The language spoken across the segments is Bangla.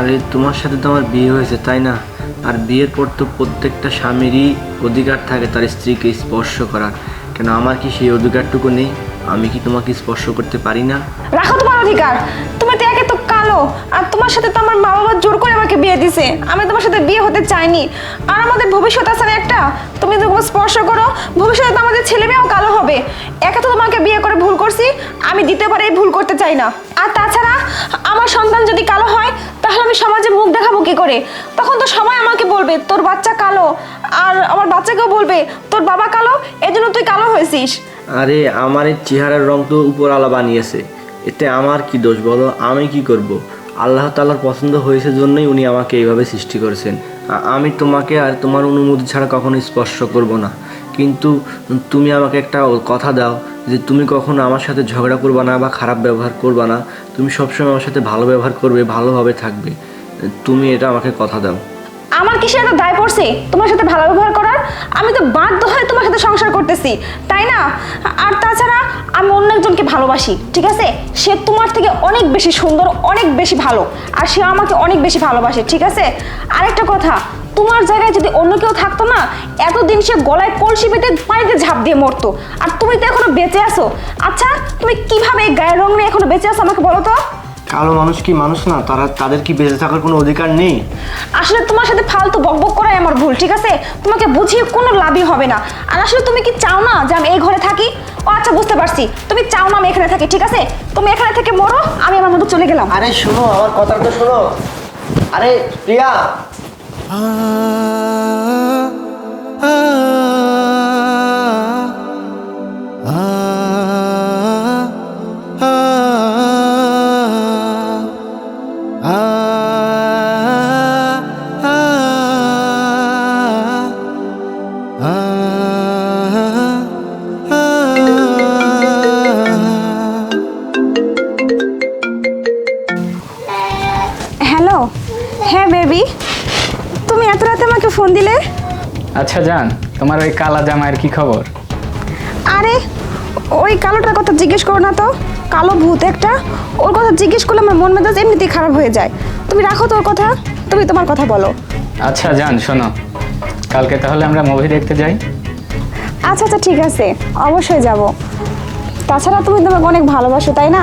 আরে, তোমার সাথে তো আমার বিয়ে হয়েছে, তাই না? আর বিয়ের পর তো প্রত্যেকটা স্বামীরই অধিকার থাকে তার স্ত্রীকে স্পর্শ করার। কেন আমার কি সেই অধিকারটুকু নেই? আমি কি তোমাকে স্পর্শ করতে পারি না? রাখো তোমার অধিকার। তুমি তো একে তো কালো, আর তোমার সাথে তো আমার মা বাবা জোর করে আমাকে বিয়ে দিছে। আমি তোমার সাথে বিয়ে হতে চাইনি। আর আমাদের ভবিষ্যৎ আছে না একটা। তুমি যদি স্পর্শ করো, ভবিষ্যতে তো আমাদের ছেলে মেয়েও কালো হবে। একে তো তোমাকে বিয়ে করে ভুল করছি, আমি দ্বিতীয়বার এই ভুল করতে চাই না। আর তাছাড়া, আমার সন্তান যদি কালো হয় তাহলে আমি সমাজে মুখ দেখাবো কি করে? তখন তো সবাই আমাকে বলবে, তোর বাচ্চা কালো। আর আমার বাচ্চাকেও বলবে, তোর বাবা কালো? এজন্য তুই কালো হয়েছিস। আরে, আমার এই চেহারার রং তো উপরওয়ালা বানিয়েছে। এতে আমার কি দোষ বলো? আমি কি করব? আল্লাহ তালার পছন্দ হয়েছে জন্যই উনি আমাকে এইভাবে সৃষ্টি করেছেন। আমি তোমাকে আর তোমার অনুমতি ছাড়া কখনো স্পর্শ করব না। কিন্তু, তুমি আমাকে একটা কথা দাও। যে তুমি কখনো আমার সাথে ঝগড়া করবা না বা খারাপ ব্যবহার করবা না, তুমি সবসময় আমার সাথে ভালো ব্যবহার করবে, ভালোভাবে থাকবে। তুমি এটা আমাকে কথা দাও। আমার কিসের একটা দায় পড়ছে? তোমার সাথে ভালো ব্যবহার করার? আমি তো বাধ্য হয়ে তোমার সাথে সংসার করতেছি, তাই না? আর তাছাড়া আমি অন্য একজনকে ভালোবাসি, ঠিক আছে? সে তোমার থেকে অনেক বেশি সুন্দর, অনেক বেশি ভালো, আর সে আমাকে অনেক বেশি ভালোবাসে, ঠিক আছে? আরেকটা কথা তোমার জায়গায় যদি অন্য কেউ থাকতো না এতদিন সে গলায় কলসি পেতে পানিতে ঝাঁপ দিয়ে মরতো। আর তুমি তো এখনও বেঁচে আছো। আচ্ছা তুমি কীভাবে এই গায়ের রং নিয়ে এখনও বেঁচে আছো আমাকে বলো তো? কালো মানুষ কি মানুষ না? তারা তাদের কি বেঁচে থাকার কোনো অধিকার নেই? আসলে তোমার সাথে ফালতু বকবক করাই আমার ভুল ঠিক আছে? তোমাকে বুঝিয়ে কোনো লাভই হবে না। আর আসলে তুমি কি চাও না যে আমি এই ঘরে থাকি? ও আচ্ছা বুঝতে পারছি। তুমি চাও না আমি এখানে থাকি ঠিক আছে? তুমি এখানে থেকে মরো আমি আমার মতো চলে গেলাম। আরে শোনো আমার কথাটা তো শোনো। আরে প্রিয়া হ্যালো আচ্ছা জান তোমার ওই কালা জামাইয়ের কি খবর? আরে ওই কালোটার কথা জিজ্ঞেস করো না তো। কালো ভূত একটা। ওর কথা জিজ্ঞেস করলে আমার মন মেজাজ এমনিতেই খারাপ হয়ে যায়। তুমি রাখো তোর কথা তুমি তোমার কথা বলো। আচ্ছা জান শোনো। কালকে তাহলে আমরা মুভি দেখতে যাই। আচ্ছা আচ্ছা ঠিক আছে। অবশ্যই যাব। তাছাড়া তুমি তোমাকে অনেক ভালোবাসো তাই না?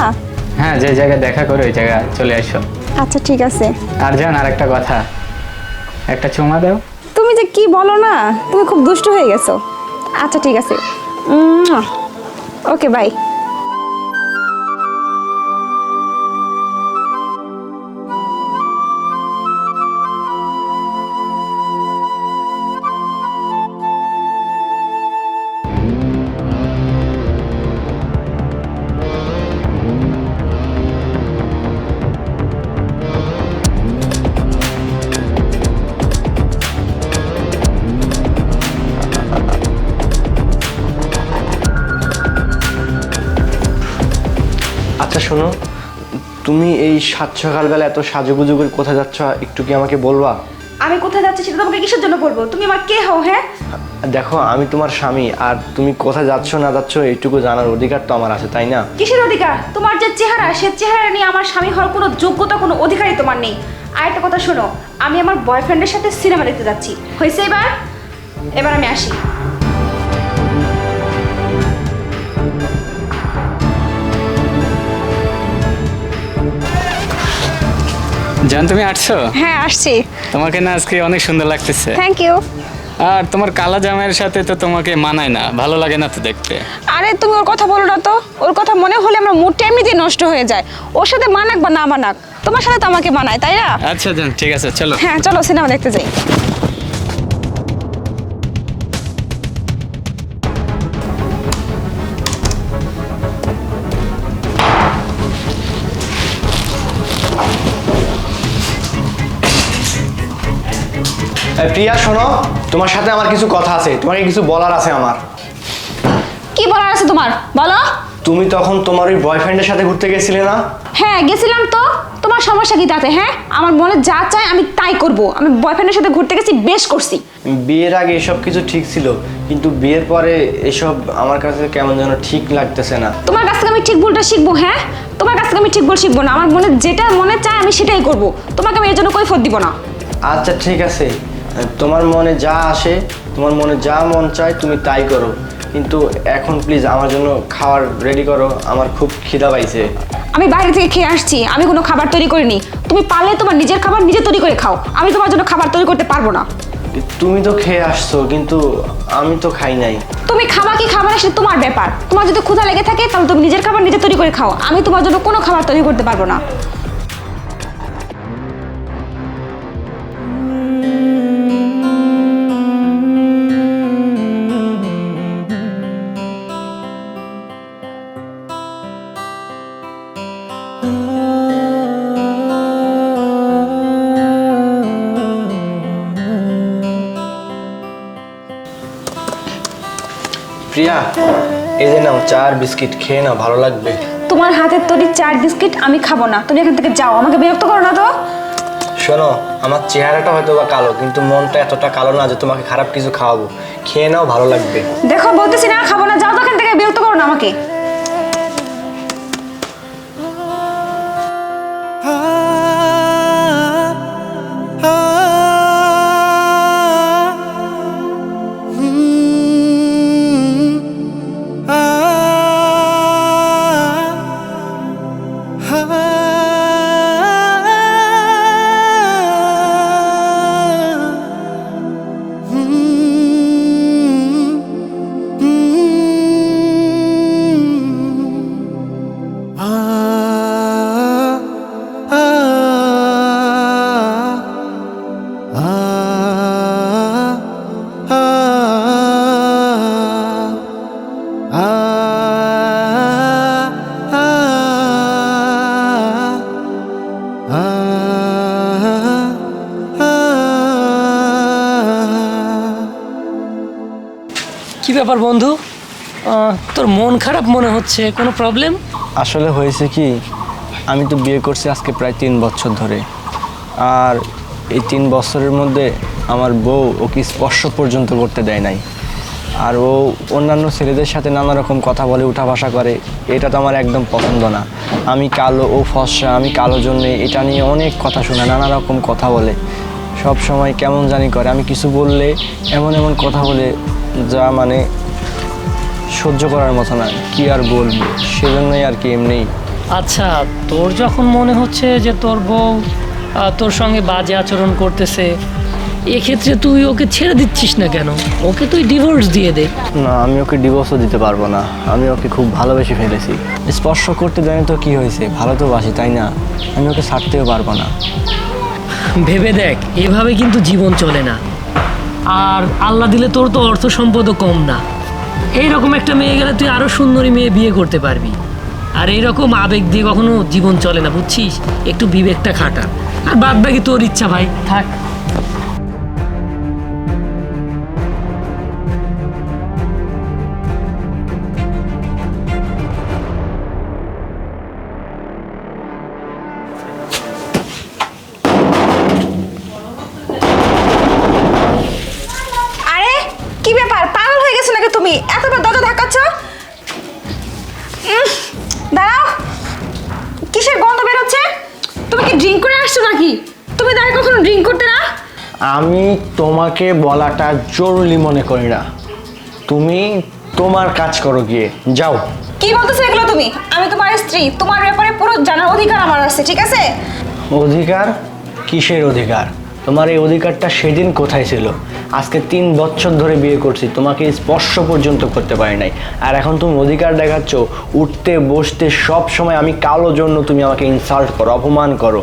হ্যাঁ যে জায়গায় দেখা করে ওই জায়গায় চলে আসো আচ্ছা ঠিক আছে। আর জান আর একটা কথা। একটা চুমা দাও। যে কি বলো না? তুমি খুব দুষ্ট হয়ে গেছো। আচ্ছা ঠিক আছে। ওকে বাই শোনো তুমি এই সাত সকালবেলা এত সাজুগুজু করে কোথায় যাচ্ছ একটু কি আমাকে বলবা? আমি কোথায় যাচ্ছি সেটা তোমাকে কিসের জন্য বলব? তুমি আমার কে হও হ্যাঁ? দেখো আমি তোমার স্বামী আর তুমি কোথায় যাচ্ছ না যাচ্ছ এইটুকু জানার অধিকার তো আমার আছে তাই না? কিসের অধিকার? তোমার যে চেহারা সে চেহারা নিয়ে আমার স্বামী হওয়ার কোনো যোগ্যতা কোনো অধিকারই তোমার নেই। আর একটা কথা শোনো আমি আমার বয়ফ্রেন্ডের সাথে সিনেমা দেখতে যাচ্ছি। হয়েছে এবার? এবার আমি আসি। জান তুমি আসছো? হ্যাঁ আসছি। তোমাকে না আজকে অনেক সুন্দর লাগতেছে। থ্যাংক ইউ আর তোমার কালা জামাইয়ের সাথে তো তোমাকে মানায় না ভালো লাগে না তো দেখতে। আরে তুমি ওর কথা বলো না তো। ওর কথা মনে হলে আমার মুডটা এমনিতেই নষ্ট হয়ে যায়। ওর সাথে মানাক বা না মানাক তোমার সাথে তো আমাকে মানায় তাই না? আচ্ছা জান ঠিক আছে চলো। হ্যাঁ চলো সিনেমা দেখতে যাই। প্রিয়া শোনো তোমার সাথে আমার কিছু কথা আছে তোমাকে কিছু বলার আছে আমার। কি বলার আছে তোমার? বলো। তুমি তখন তোমার ওই বয়ফ্রেন্ডের সাথে ঘুরতে গেছিলে না? হ্যাঁ গেছিলাম তো। তোমার সমস্যা কি তাতে হ্যাঁ? আমার মনে যা চায় আমি তাই করব। আমি বয়ফ্রেন্ডের সাথে ঘুরতে গেছি বেশ করছি। বিয়ের আগে এসব কিছু ঠিক ছিল কিন্তু বিয়ের পরে এসব আমার কাছে কেমন যেন ঠিক লাগতেছে না। তোমার কাছ থেকে আমি ঠিক ভুলটা শিখব হ্যাঁ? তোমার কাছ থেকে আমি ঠিক ভুল শিখব না। আমার মনে যেটা মনে চায় আমি সেটাই করব। তোমাকে আমি এর জন্য কৈফত দিব না। আচ্ছা ঠিক আছে। তোমার মনে যা আসে তোমার মনে যা মন চায় তুমি তাই করো। কিন্তু এখন প্লিজ আমার জন্য খাবার রেডি করো আমার খুব খিদা পাইছে। আমি বাইরে থেকে খেয়ে আসছি আমি কোনো খাবার তৈরি করিনি। তুমি পারলে তোমার নিজের খাবার নিজে তৈরি করে খাও আমি তোমার জন্য খাবার তৈরি করতে পারব না। তুমি তো খেয়ে আসছো কিন্তু আমি তো খাই নাই। তুমি খাবা কি খাবার সেটা তোমার ব্যাপার। তোমার যদি ক্ষুধা লেগে থাকে তাহলে তুমি নিজের খাবার নিজে তৈরি করে খাও আমি তোমার জন্য কোনো খাবার তৈরি করতে পারব না। প্রিয়া এই যে নাও চার বিস্কিট খেয়ে নাও ভালো লাগবে। তোমার হাতের তৈরি চার বিস্কিট আমি খাব না। তুমি এখান থেকে যাও আমাকে বিরক্ত করো না তো। শোনো আমার চেহারাটা হয়তো বা কালো কিন্তু মনটা এতটা কালো না যে তোমাকে খারাপ কিছু খাওয়াবো। খেয়ে নাও ভালো লাগবে। দেখো বলতেছি না খাব না যাও তো এখান থেকে বিরক্ত করো না আমাকে। কি ব্যাপার বন্ধু? তোর মন খারাপ মনে হচ্ছে, কোনো প্রবলেম আসলে হয়েছে কি, আমি তো বিয়ে করছি আজকে প্রায় তিন বছর ধরে। আর এই তিন বছরের মধ্যে আমার বউ ওকে স্পর্শ পর্যন্ত করতে দেয় নাই। আর ও অন্যান্য ছেলেদের সাথে নানা রকম কথা বলে, উঠা ভাষা করে, এটা তো আমার একদম পছন্দ না। আমি কালো, ও ফর্সা, আমি কালো জন্যে এটা নিয়ে অনেক কথা শোনা, নানা রকম কথা বলে। সব সময় কেমন জানি করে, আমি কিছু বললে এমন এমন কথা বলে যা মানে সহ্য করার মতো না। কি আর বলব? সেজন্যই আর কি এমনি। আচ্ছা তোর যখন মনে হচ্ছে যে তোর বউ তোর সঙ্গে বাজে আচরণ করতেছে এক্ষেত্রে তুই ওকে ছেড়ে দিচ্ছিস না কেন? ওকে তুই ডিভোর্স দিয়ে দে। না আমি ওকে ডিভোর্সও দিতে পারব না। আমি ওকে খুব ভালোবেসে ফেলেছি। স্পর্শ করতে দেয়নি তো কি হয়েছে। ভালো তো বাসি তাই না? আমি ওকে ছাড়তেও পারব না। ভেবে দেখ এভাবে কিন্তু জীবন চলে না। আর আল্লাহ দিলে তোর তো অর্থ সম্পদও কম না। এইরকম একটা মেয়ে গেলে তুই আরও সুন্দরী মেয়ে বিয়ে করতে পারবি। আর এইরকম আবেগ দিয়ে কখনো জীবন চলে না, বুঝছিস? একটু বিবেকটা খাটা আর বাদ বাকি তোর ইচ্ছা ভাই, থাক। দাঁড়াও। কিসের গন্ধ বেরোচ্ছে? তুমি কি ড্রিঙ্ক করে আসছো নাকি? তুমি তাই কখনো ড্রিঙ্ক করতে না? আমি তোমাকে বলাটা জরুরি মনে করি না। তুমি তোমার কাজ করো গিয়ে যাও। কি বলতেছো এগুলো তুমি? আমি তোমার স্ত্রী তোমার ব্যাপারে পুরো জানার অধিকার আমার আছে ঠিক আছে? অধিকার? কিসের অধিকার? তোমার এই অধিকারটা সেদিন কোথায় ছিল? আজকে তিন বছর ধরে বিয়ে করছি তোমাকে স্পর্শ পর্যন্ত করতে পারি নাই। আর এখন তুমি অধিকার দেখাচ্ছ উঠতে বসতে সব সময় আমি কালো জন্য তুমি আমাকে ইনসাল্ট করো অপমান করো।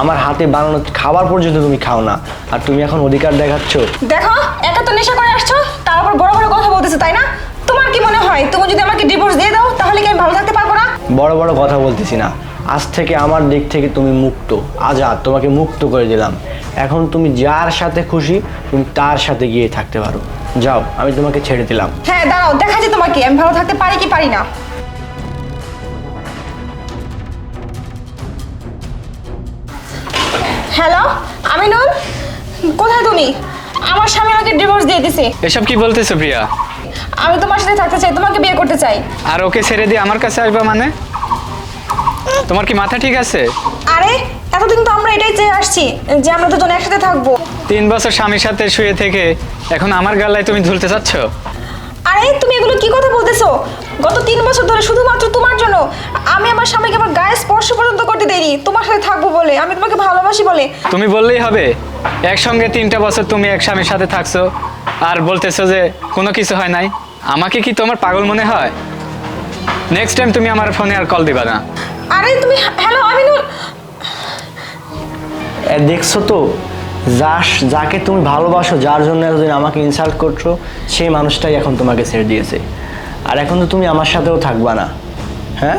আমার হাতে বানানো খাবার পর্যন্ত তুমি খাও না। আর তুমি এখন অধিকার দেখাচ্ছ? দেখো একা তো নেশা করে আসছো তার উপর বড় বড় কথা বলতেছো তাই না? তোমার কি মনে হয় তুমি যদি আমাকে ডিভোর্স দিয়ে দাও তাহলে কি আমি ভালো থাকতে পারব না? বড় বড় কথা বলতেছি না। আজ থেকে আমার দিক থেকে তুমি মুক্ত। আজাদ তোমাকে মুক্ত করে দিলাম। এখন তুমি যার সাথে খুশি তুমি তার সাথে গিয়ে থাকতে পারো। যাও আমি তোমাকে ছেড়ে দিলাম। হ্যাঁ দাঁড়াও দেখা যায় তোমাকে। আমি ভালো থাকতে পারি কি পারি না? হ্যালো আমিনুল কোথায় তুমি? আমার স্বামী আমাকে ডিভোর্স দিয়ে দিছে। এসব কি বলতেছো প্রিয়া? আমি তোমার সাথে থাকতে চাই তোমাকে বিয়ে করতে চাই। আর ওকে ছেড়ে দিয়ে আমার কাছে আসবা মানে? তোমার কি মাথা ঠিক আছে? আরে এতদিন তো আমরা এটাই চেয়ে আসছি যে আমরা দুজন একসাথে থাকব। তিন বছর স্বামীর সাথে শুয়ে থেকে এখন আমার গালায় তুমি ঝুলতে চাচ্ছ? আরে তুমি এগুলো কি কথা বলতেছো? গত তিন বছর ধরে শুধুমাত্র তোমার জন্য আমি আমার স্বামীকে আমার গায়ে স্পর্শ পর্যন্ত করতে দেরি তোমার সাথে থাকব বলে আমি তোমাকে ভালোবাসি বলে। তুমি বললেই হবে। একসঙ্গে তিনটা বছর তুমি এক স্বামীর সাথে থাকছো আর বলতেছো যে কোনো কিছু হয় নাই। আমাকে কি তোমার পাগল মনে হয়? নেক্সট টাইম তুমি আমার ফোনে আর কল দিবা না। আরে তুমি, হ্যালো, আমিনুল। দেখছ তো, যাস, যাকে তুমি ভালোবাসো, যার জন্য এতদিন আমাকে ইনসাল্ট করছ, সেই মানুষটাই এখন তোমাকে ছেড়ে দিয়েছে। আর এখন তো তুমি আমার সাথেও থাকবা না। হ্যাঁ?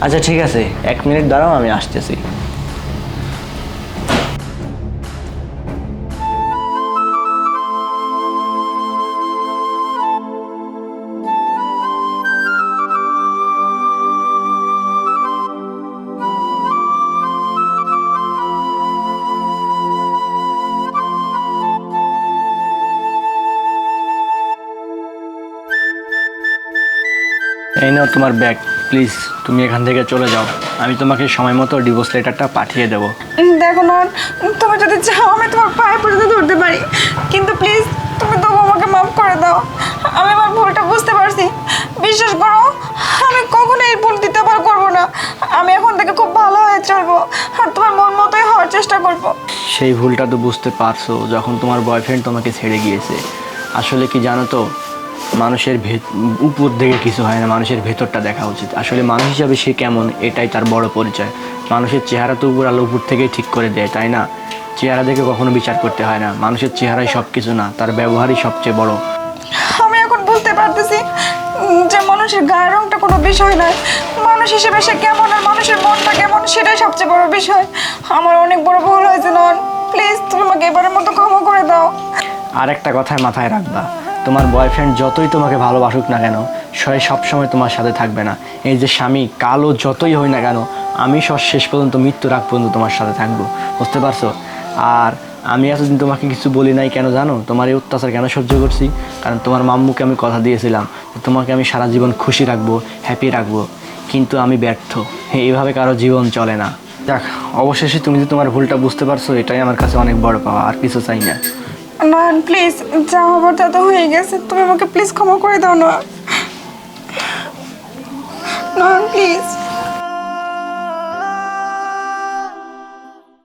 আচ্ছা ঠিক আছে, এক মিনিট দাঁড়াও, আমি আসতেছি। এই নাও তোমার ব্যাগ প্লিজ তুমি এখান থেকে চলে যাও। আমি তোমাকে সময় মতো ডিভোর্স লেটারটা পাঠিয়ে দেবো। দেখো নন তুমি যদি চাও আমি তোমার পায়ে পর্যন্ত ধরতে পারি। কিন্তু প্লিজ তুমি তবু আমাকে মাফ করে দাও। আমি আমার ভুলটা বুঝতে পারছি। বিশ্বাস করো আমি কখনো এই ভুল দিতে পার করব না। আমি এখন থেকে খুব ভালো হয়ে চলবো। আর তোমার মন মতোই হওয়ার চেষ্টা করব। সেই ভুলটা তো বুঝতে পারছ যখন তোমার বয়ফ্রেন্ড তোমাকে ছেড়ে গিয়েছে। আসলে কি জানো তো মানুষের উপর থেকে কিছু হয় না মানুষের ভেতরটা দেখা উচিত। আসলে মানুষ হিসাবে সে কেমন এটাই তার বড় পরিচয়। মানুষের চেহারা তো উপর আলো উপর থেকেই ঠিক করে দেয় তাই না? চেহারা দেখে কখনো বিচার করতে হয় না। মানুষের চেহারাই সব কিছু না তার ব্যবহারই সবচেয়ে বড়। আমি এখন বুঝতে পারতেছি যে মানুষের গায়ের রংটা কোনো বিষয় নয়। মানুষ হিসেবে সে কেমন আর মানুষের মনটা কেমন সেটাই সবচেয়ে বড় বিষয়। আমার অনেক বড় ভুল হয়েছে নন প্লিজ তুমি আমাকে এবারের মতো ক্ষমা করে দাও। আর একটা কথায় মাথায় রাখবা তোমার বয়ফ্রেন্ড যতই তোমাকে ভালোবাসুক না কেন, সে সবসময় তোমার সাথে থাকবে না। এই যে স্বামী কালো যতই হই না কেন, আমি সব শেষ পর্যন্ত মৃত্যুর আগ পর্যন্ত তোমার সাথে থাকব। বুঝতে পারছ? আর আমি এতদিন তোমাকে কিছু বলি নাই কেন জানো? তোমার এই অত্যাচার কেন সহ্য করছি? কারণ তোমার মাম্মুকে আমি কথা দিয়েছিলাম তোমাকে আমি সারা জীবন খুশি রাখব হ্যাপি রাখব। কিন্তু আমি ব্যর্থ। হ্যাঁ এইভাবে কারও জীবন চলে না। দেখ অবশেষে তুমি যে তোমার ভুলটা বুঝতে পারছ, এটাই আমার কাছে অনেক বড় পাওয়া, আর কিছু চাই না। নয়ন প্লিজ যা হবার তা তো হয়ে গেছে। তুমি আমাকে প্লিজ ক্ষমা করে দাও না। নয়ন প্লিজ